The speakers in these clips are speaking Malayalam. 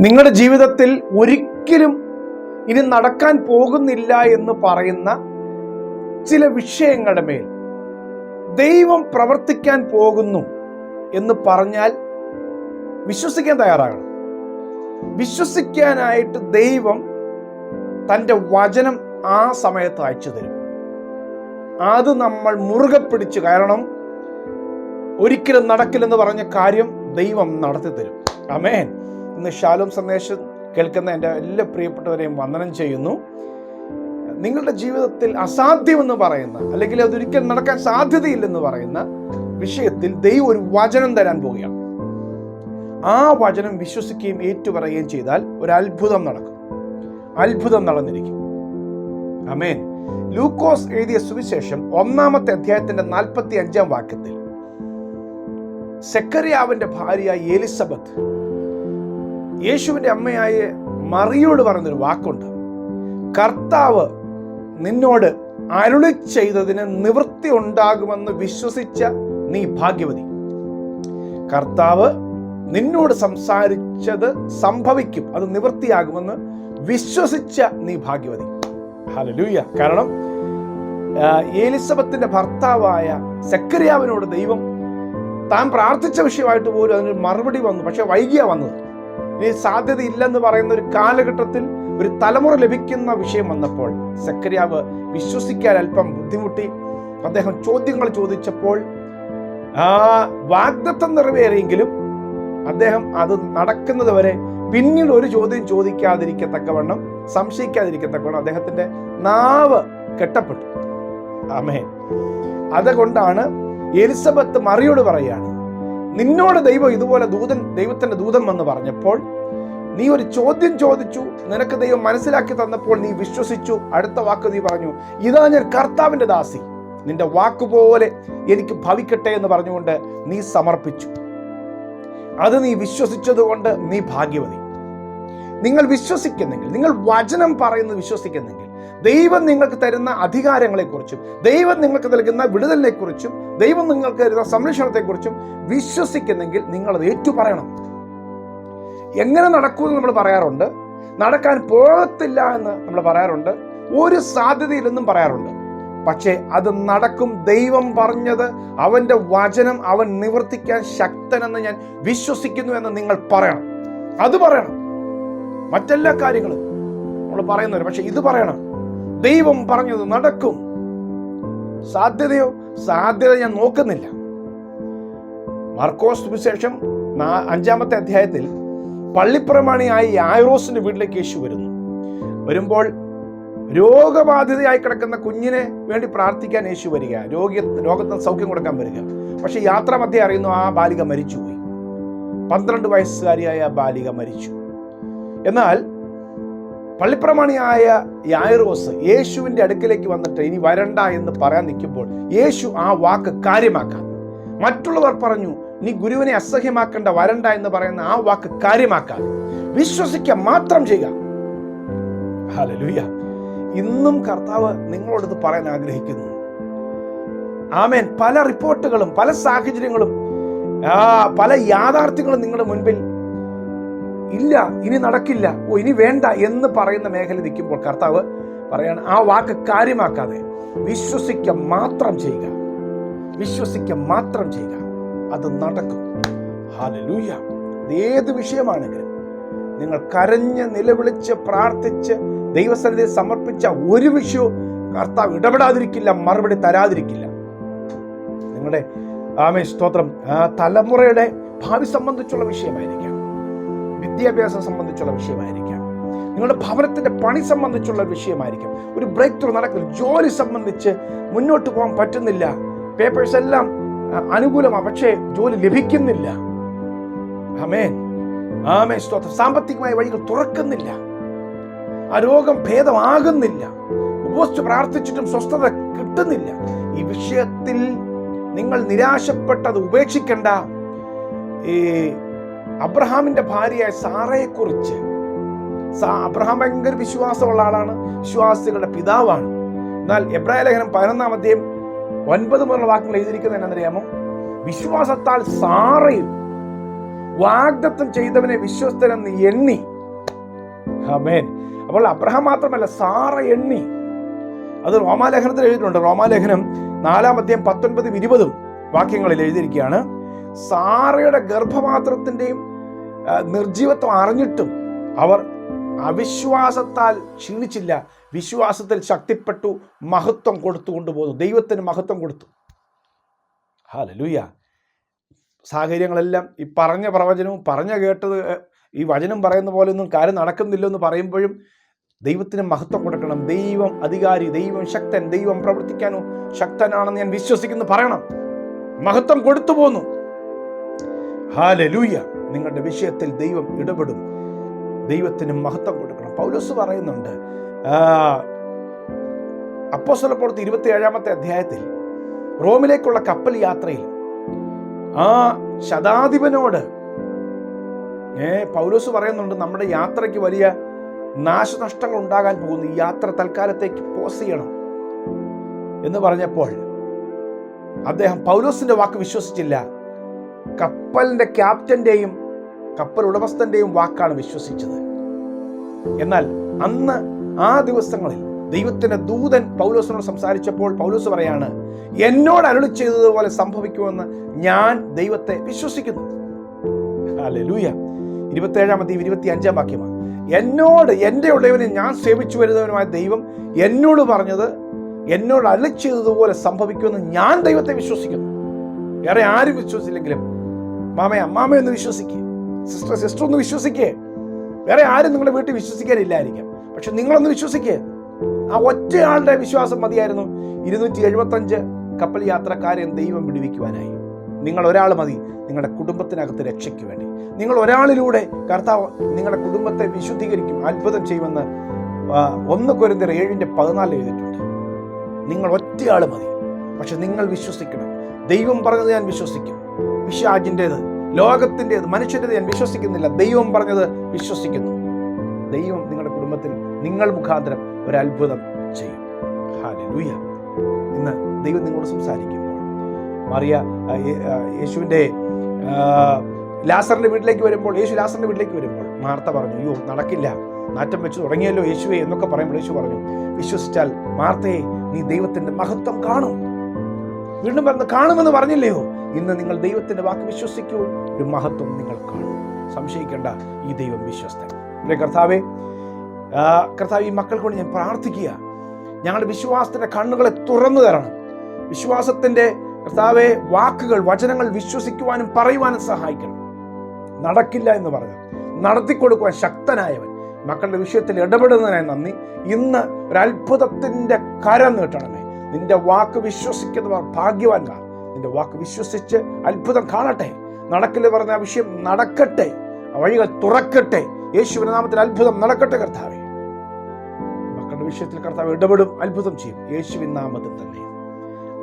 നിങ്ങളുടെ ജീവിതത്തിൽ ഒരിക്കലും ഇനി നടക്കാൻ പോകുന്നില്ല എന്ന് പറയുന്ന ചില വിഷയങ്ങളുടെ മേൽ ദൈവം പ്രവർത്തിക്കാൻ പോകുന്നു എന്ന് പറഞ്ഞാൽ വിശ്വസിക്കാൻ തയ്യാറാകണം. വിശ്വസിക്കാനായിട്ട് ദൈവം തന്റെ വചനം ആ സമയത്ത് അയച്ചു തരും. അത് നമ്മൾ മുറുകെ പിടിച്ച് കാരണം ഒരിക്കലും നടക്കില്ലെന്ന് പറഞ്ഞ കാര്യം ദൈവം നടത്തി തരും അമേൻ ഇന്ന് ശാലോം സന്ദേശം കേൾക്കുന്ന എന്റെ എല്ലാ പ്രിയപ്പെട്ടവരെയും വന്ദനം ചെയ്യുന്നു. നിങ്ങളുടെ ജീവിതത്തിൽ അസാധ്യമെന്ന് പറയുന്ന അല്ലെങ്കിൽ അതൊരിക്കലും നടക്കാൻ സാധ്യതയില്ലെന്ന് പറയുന്ന വിഷയത്തിൽ ദൈവം ഒരു വചനം തരാൻ പോവുകയാണ്. ആ വചനം വിശ്വസിക്കുകയും ഏറ്റുപറയുകയും ചെയ്താൽ ഒരു അത്ഭുതം നടക്കും. അത്ഭുതം നടന്നിരിക്കും. അമേൻ ലൂക്കോസ് എഴുതിയ സുവിശേഷം ഒന്നാമത്തെ അധ്യായത്തിന്റെ നാൽപ്പത്തി അഞ്ചാം വാക്യത്തിൽ സെക്കറിയാവിന്റെ ഭാര്യ എലിസബത്ത് യേശുവിന്റെ അമ്മയായ മറിയോട് പറഞ്ഞൊരു വാക്കുണ്ട്. കർത്താവ് നിന്നോട് അരുളി ചെയ്തതിന് നിവൃത്തി ഉണ്ടാകുമെന്ന് വിശ്വസിച്ച നീ ഭാഗ്യവതി. കർത്താവ് നിന്നോട് സംസാരിച്ചത് സംഭവിക്കും. അത് നിവൃത്തിയാകുമെന്ന് വിശ്വസിച്ച നീ ഭാഗ്യവതി. ഹലലൂയ കാരണം ഏലിസബത്തിന്റെ ഭർത്താവായ സെക്കരിയാവിനോട് ദൈവം താൻ പ്രാർത്ഥിച്ച വിഷയമായിട്ട് പോലും അതിന് മറുപടി വന്നു. പക്ഷെ വൈകിയ വന്നത്. ഇനി സാധ്യതയില്ലെന്ന് പറയുന്ന ഒരു കാലഘട്ടത്തിൽ ഒരു തലമുറ ലഭിക്കുന്ന വിഷയം വന്നപ്പോൾ സെക്കരിയാവ് വിശ്വസിക്കാൻ അല്പം ബുദ്ധിമുട്ടി. അദ്ദേഹം ചോദ്യങ്ങൾ ചോദിച്ചപ്പോൾ ആ വാഗ്ദത്തം നിറവേറിയെങ്കിലും അദ്ദേഹം അത് നടക്കുന്നത് വരെ പിന്നീട് ഒരു ചോദ്യം ചോദിക്കാതിരിക്കത്തക്കവണ്ണം സംശയിക്കാതിരിക്കത്തക്കവണ്ണം അദ്ദേഹത്തിന്റെ നാവ് കെട്ടപ്പെട്ടു. അമേ അതുകൊണ്ടാണ് എലിസബത്ത് മറിയോട് പറയാണ് നിന്നോട് ദൈവം ഇതുപോലെ ദൂതൻ ദൈവത്തിന്റെ ദൂതൻ വന്ന് പറഞ്ഞപ്പോൾ നീ ഒരു ചോദ്യം ചോദിച്ചു നിനക്ക് ദൈവം മനസ്സിലാക്കി തന്നപ്പോൾ നീ വിശ്വസിച്ചു. അടുത്ത വാക്ക് നീ പറഞ്ഞു ഇതാ ഞാൻ കർത്താവിന്റെ ദാസി. നിന്റെ വാക്കുപോലെ എനിക്ക് ഭവിക്കട്ടെ എന്ന് പറഞ്ഞുകൊണ്ട് നീ സമർപ്പിച്ചു. അത് നീ വിശ്വസിച്ചതുകൊണ്ട് നീ ഭാഗ്യവതി. നിങ്ങൾ വിശ്വസിക്കുന്നെങ്കിൽ നിങ്ങൾ വചനം പറയുന്നത് വിശ്വസിക്കുന്നെങ്കിൽ ദൈവം നിങ്ങൾക്ക് തരുന്ന അധികാരങ്ങളെക്കുറിച്ചും ദൈവം നിങ്ങൾക്ക് നൽകുന്ന വിടുതലിനെക്കുറിച്ചും ദൈവം നിങ്ങൾക്ക് തരുന്ന സംരക്ഷണത്തെക്കുറിച്ചും വിശ്വസിക്കുന്നെങ്കിൽ നിങ്ങൾ അത് ഏറ്റുപറയണം. എങ്ങനെ നടക്കുമെന്ന് നമ്മൾ പറയാറുണ്ട്. നടക്കാൻ പോകത്തില്ല എന്ന് നമ്മൾ പറയാറുണ്ട്. ഒരു സാധ്യതയില്ലെന്നും പറയാറുണ്ട്. പക്ഷേ അത് നടക്കും. ദൈവം പറഞ്ഞത് അവന്റെ വചനം അവൻ നിവർത്തിക്കാൻ ശക്തനെന്ന് ഞാൻ വിശ്വസിക്കുന്നു എന്ന് നിങ്ങൾ പറയണം. അത് പറയണം. മറ്റെല്ലാ കാര്യങ്ങളും നമ്മൾ പറയുന്നവര് പക്ഷെ ഇത് പറയണം. ദൈവം പറഞ്ഞത് നടക്കും. സാധ്യതയോ? സാധ്യത ഞാൻ നോക്കുന്നില്ല. മാർക്കോസ് വിശേഷം അഞ്ചാമത്തെ അധ്യായത്തിൽ പള്ളിപ്രമാണിയായി യായറോസിന്റെ വീട്ടിലേക്ക് യേശു വരുന്നു. വരുമ്പോൾ രോഗബാധിതയായി കിടക്കുന്ന കുഞ്ഞിനെ വേണ്ടി പ്രാർത്ഥിക്കാൻ യേശു വരിക. രോഗി രോഗത്തിന് സൗഖ്യം കൊടുക്കാൻ വരിക. പക്ഷെ യാത്ര മധ്യേ അറിയുന്നു ആ ബാലിക മരിച്ചുപോയി. പന്ത്രണ്ട് വയസ്സുകാരിയായ ആ ബാലിക മരിച്ചു. എന്നാൽ പള്ളിപ്രമാണിയായ യായറോസ് യേശുവിന്റെ അടുക്കിലേക്ക് വന്നിട്ട് ഇനി വരണ്ട എന്ന് പറയാൻ നിൽക്കുമ്പോൾ യേശു ആ വാക്ക് കാര്യമാക്കാൻ. മറ്റുള്ളവർ പറഞ്ഞു നീ ഗുരുവിനെ അസഹ്യമാക്കേണ്ട വരണ്ട എന്ന് പറയുന്ന ആ വാക്ക് കാര്യമാക്കാൻ. വിശ്വസിക്കുക മാത്രം ചെയ്യുക. ഇന്നും കർത്താവ് നിങ്ങളോടത് പറയാൻ ആഗ്രഹിക്കുന്നു. ആമേൻ. പല റിപ്പോർട്ടുകളും പല സാഹചര്യങ്ങളും പല യാഥാർത്ഥ്യങ്ങളും നിങ്ങളുടെ മുൻപിൽ ഇല്ല ഇനി നടക്കില്ല. ഓ ഇനി വേണ്ട എന്ന് പറയുന്ന മേഖല നിൽക്കുമ്പോൾ കർത്താവ് പറയാണ് ആ വാക്ക് കാര്യമാക്കാതെ വിശ്വസിക്ക മാത്രം ചെയ്യുക. വിശ്വസിക്ക മാത്രം ചെയ്യുക. അത് നടക്കും. ഹാലലൂയ ഏത് വിഷയമാണെങ്കിലും നിങ്ങൾ കരഞ്ഞ് നിലവിളിച്ച് പ്രാർത്ഥിച്ച് ദൈവസന്നിധി സമർപ്പിച്ച ഒരു വിഷയവും കർത്താവ് ഇടപെടാതിരിക്കില്ല മറുപടി തരാതിരിക്കില്ല. നിങ്ങളുടെ ആമേ സ്തോത്രം. തലമുറയുടെ ഭാവി സംബന്ധിച്ചുള്ള വിഷയമായിരിക്കാം. വിദ്യാഭ്യാസം സംബന്ധിച്ചുള്ള വിഷയമായിരിക്കാം. നിങ്ങളുടെ ഭവനത്തിന്റെ പണി സംബന്ധിച്ചുള്ള വിഷയമായിരിക്കാം. ഒരു ബ്രേക്ക് ത്രൂ നടക്കില്ല ജോലി സംബന്ധിച്ച് മുന്നോട്ട് പോകാൻ പറ്റുന്നില്ല. പേപ്പേഴ്സ് എല്ലാം അനുകൂലമാണ് പക്ഷേ ജോലി ലഭിക്കുന്നില്ല. ആമേൻ. ആമേ സ്തോത്രം. സാമ്പത്തികമായ വഴികൾ തുറക്കുന്നില്ല. ആ രോഗം ഭേദമാകുന്നില്ല. ഉപവസിച്ച് പ്രാർത്ഥിച്ചിട്ടും സ്വസ്ഥത കിട്ടുന്നില്ല. ഈ വിഷയത്തിൽ നിങ്ങൾ നിരാശപ്പെട്ടത് ഉപേക്ഷിക്കേണ്ട. ഈ അബ്രഹാമിന്റെ ഭാര്യയായ സാറയെ കുറിച്ച് അബ്രഹാം ഭയങ്കര വിശ്വാസമുള്ള ആളാണ് വിശ്വാസികളുടെ പിതാവാണ്. എന്നാൽ എബ്രായ ലേഖനം പതിനൊന്നാം അധ്യായം ഒൻപത് മുതലുള്ള വാക്കുകൾ എഴുതിയിരിക്കുന്നത് എന്നറിയാമോ വിശ്വാസത്താൽ സാറയും വാഗ്ദത്തം ചെയ്തവനെ വിശ്വസ്തനെന്ന് എണ്ണി. ഹമേൻ അപ്പോൾ അബ്രഹാം മാത്രമല്ല സാറ എണ്ണി. അത് റോമാലേഖനത്തിൽ എഴുതിയിട്ടുണ്ട്. റോമാലേഖനം നാലാം അധ്യായം പത്തൊൻപതും ഇരുപതും വാക്യങ്ങളിൽ എഴുതിയിരിക്കുകയാണ്. സാറയുടെ ഗർഭപാത്രത്തിന്റെയും നിർജീവത്വം അറിഞ്ഞിട്ടും അവർ അവിശ്വാസത്താൽ ക്ഷീണിച്ചില്ല. വിശ്വാസത്തിൽ ശക്തിപ്പെട്ടു മഹത്വം കൊടുത്തു കൊണ്ടുപോകുന്നു ദൈവത്തിന് മഹത്വം കൊടുത്തു. ഹാലലൂയ സാഹചര്യങ്ങളെല്ലാം ഈ പറഞ്ഞ പ്രവചനവും പറഞ്ഞ കേട്ടത് ഈ വചനം പറയുന്ന പോലെ ഒന്നും കാര്യം നടക്കുന്നില്ലെന്ന് പറയുമ്പോഴും ദൈവത്തിന് മഹത്വം കൊടുക്കണം. ദൈവം അധികാരി ദൈവം ശക്തൻ ദൈവം പ്രവർത്തിക്കാനോ ശക്തനാണെന്ന് ഞാൻ വിശ്വസിക്കുന്നു പറയണം. മഹത്വം കൊടുത്തു പോന്നു. ഹാലലൂയ. നിങ്ങളുടെ വിഷയത്തിൽ ദൈവം ഇടപെടും. ദൈവത്തിന് മഹത്വം കൊടുക്കണം. പൗലോസ് പറയുന്നുണ്ട് അപ്പോസ്വലപ്പുറത്ത് ഇരുപത്തി ഏഴാമത്തെ അധ്യായത്തിൽ റോമിലേക്കുള്ള കപ്പൽ യാത്രയിൽ ആ ശതാധിപനോട് ഏ പൗലോസ് പറയുന്നുണ്ട് നമ്മുടെ യാത്രയ്ക്ക് വലിയ നാശനഷ്ടങ്ങൾ ഉണ്ടാകാൻ പോകുന്നു. ഈ യാത്ര തൽക്കാലത്തേക്ക് പോസ് ചെയ്യണം. എന്ന് പറഞ്ഞപ്പോൾ അദ്ദേഹം പൗലോസിന്റെ വാക്ക് വിശ്വസിച്ചില്ല. കപ്പലിന്റെ ക്യാപ്റ്റന്റെയും കപ്പൽ ഉടമസ്ഥന്റെയും വാക്കാണ് വിശ്വസിച്ചത്. എന്നാൽ അന്ന് ആ ദിവസങ്ങളിൽ ദൈവത്തിന്റെ ദൂതൻ പൗലോസിനോട് സംസാരിച്ചപ്പോൾ പൗലോസ് പറയാണ് എന്നോട് അരുളി ചെയ്തതുപോലെ സംഭവിക്കുമെന്ന് ഞാൻ ദൈവത്തെ വിശ്വസിക്കുന്നു. ലൂയ ഇരുപത്തേഴാം തീയതി ഇരുപത്തി അഞ്ചാം വാക്യമാണ്. എന്നോട് എന്റെ ഉള്ളവനെ ഞാൻ സേവിച്ചു വരുന്നവനുമായ ദൈവം എന്നോട് പറഞ്ഞത് എന്നോട് അരുളി ചെയ്തതുപോലെ സംഭവിക്കുമെന്ന് ഞാൻ ദൈവത്തെ വിശ്വസിക്കുന്നു. വേറെ ആരും വിശ്വസിച്ചില്ലെങ്കിലും മാമ അമ്മാമ ഒന്ന് വിശ്വസിക്കുക സിസ്റ്റർ സിസ്റ്റർ ഒന്ന് വിശ്വസിക്കേ. വേറെ ആരും നിങ്ങളുടെ വീട്ടിൽ വിശ്വസിക്കാനില്ലായിരിക്കാം. പക്ഷെ നിങ്ങളൊന്ന് വിശ്വസിക്കേ. ആ ഒറ്റയാളുടെ വിശ്വാസം മതിയായിരുന്നു. ഇരുന്നൂറ്റി എഴുപത്തഞ്ച് കപ്പൽ യാത്രക്കാരെ ദൈവം വിടുവിക്കുവാനായി. നിങ്ങൾ ഒരാൾ മതി. നിങ്ങളുടെ കുടുംബത്തിനകത്ത് രക്ഷയ്ക്ക് വേണ്ടി. നിങ്ങൾ ഒരാളിലൂടെ കർത്താവ് നിങ്ങളുടെ കുടുംബത്തെ വിശുദ്ധീകരിക്കും അത്ഭുതം ചെയ്യുമെന്ന് ഒന്ന് കൊരിന്തർ ഏഴിന്റെ പതിനാല് എഴുതിയിട്ടുണ്ട്. നിങ്ങൾ ഒറ്റയാൾ മതി. പക്ഷെ നിങ്ങൾ വിശ്വസിക്കണം. ദൈവം പറഞ്ഞത് ഞാൻ വിശ്വസിക്കും. പിശാജിന്റേത് ലോകത്തിന്റെത് മനുഷ്യന്റെത് ഞാൻ വിശ്വസിക്കുന്നില്ല. ദൈവം പറഞ്ഞത് വിശ്വസിക്കുന്നു. ദൈവം നിങ്ങളുടെ കുടുംബത്തിൽ നിങ്ങൾ മുഖാന്തരം ഒരു അത്ഭുതം ചെയ്യും. ഹാലൂയ ഇന്ന് ദൈവം നിങ്ങളോട് സംസാരിക്കുമ്പോൾ മറിയ യേശുവിന്റെ ലാസറിന്റെ വീട്ടിലേക്ക് വരുമ്പോൾ യേശു ലാസറിന്റെ വീട്ടിലേക്ക് വരുമ്പോൾ മാർത്ത പറഞ്ഞു അയ്യോ നടക്കില്ല. നാറ്റം വെച്ച് തുടങ്ങിയല്ലോ യേശുവെ എന്നൊക്കെ പറയുമ്പോൾ യേശു പറഞ്ഞു വിശ്വസിച്ചാൽ മാർത്തയെ നീ ദൈവത്തിന്റെ മഹത്വം കാണും. വീണ്ടും പറഞ്ഞ് കാണുമെന്ന് പറഞ്ഞില്ലയോ? ഇന്ന് നിങ്ങൾ ദൈവത്തിന്റെ വാക്ക് വിശ്വസിക്കൂ. ഒരു മഹത്വം നിങ്ങൾ കാണും. സംശയിക്കേണ്ട ഈ ദൈവം വിശ്വസ്തൻ. പ്രിയ കർത്താവെ കർത്താവ് ഈ മക്കൾ കൊണ്ട് ഞാൻ പ്രാർത്ഥിക്കുക. ഞങ്ങളുടെ വിശ്വാസത്തിന്റെ കണ്ണുകളെ തുറന്നു തരണം. വിശ്വാസത്തിന്റെ കർത്താവെ വാക്കുകൾ വചനങ്ങൾ വിശ്വസിക്കുവാനും പറയുവാനും സഹായിക്കണം. നടക്കില്ല എന്ന് പറഞ്ഞു. നടത്തിക്കൊടുക്കുവാൻ ശക്തനായവൻ. മക്കളുടെ വിഷയത്തിൽ ഇടപെടുന്നതിനായി നന്ദി. ഇന്ന് ഒരു കരം നീട്ടണമേ. നിന്റെ വാക്ക് വിശ്വസിക്കുന്നവർ ഭാഗ്യവാന്മാർ. നിന്റെ വാക്ക് വിശ്വസിച്ച് അത്ഭുതം കാണട്ടെ. നടക്കില്ല പറഞ്ഞ ആ വിഷയം നടക്കട്ടെ. വഴികൾ തുറക്കട്ടെ. യേശുവിന്റെ നാമത്തിൽ അത്ഭുതം നടക്കട്ടെ കർത്താവെ. മക്കളുടെ വിഷയത്തിൽ കർത്താവ് ഇടപെടും അത്ഭുതം ചെയ്യും. യേശുവിൻ നാമത്തിൽ തന്നെ.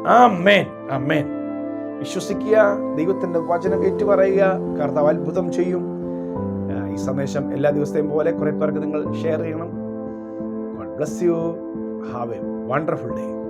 ആ മേൻ ആ മേൻ വിശ്വസിക്കുക ദൈവത്തിന്റെ വചനം ഏറ്റുപറയുക കർത്താവ് അത്ഭുതം ചെയ്യും. ഈ സന്ദേശം എല്ലാ ദിവസത്തെയും പോലെ കുറെ പേർക്ക് നിങ്ങൾ ഷെയർ ചെയ്യണം. Bless you have a wonderful day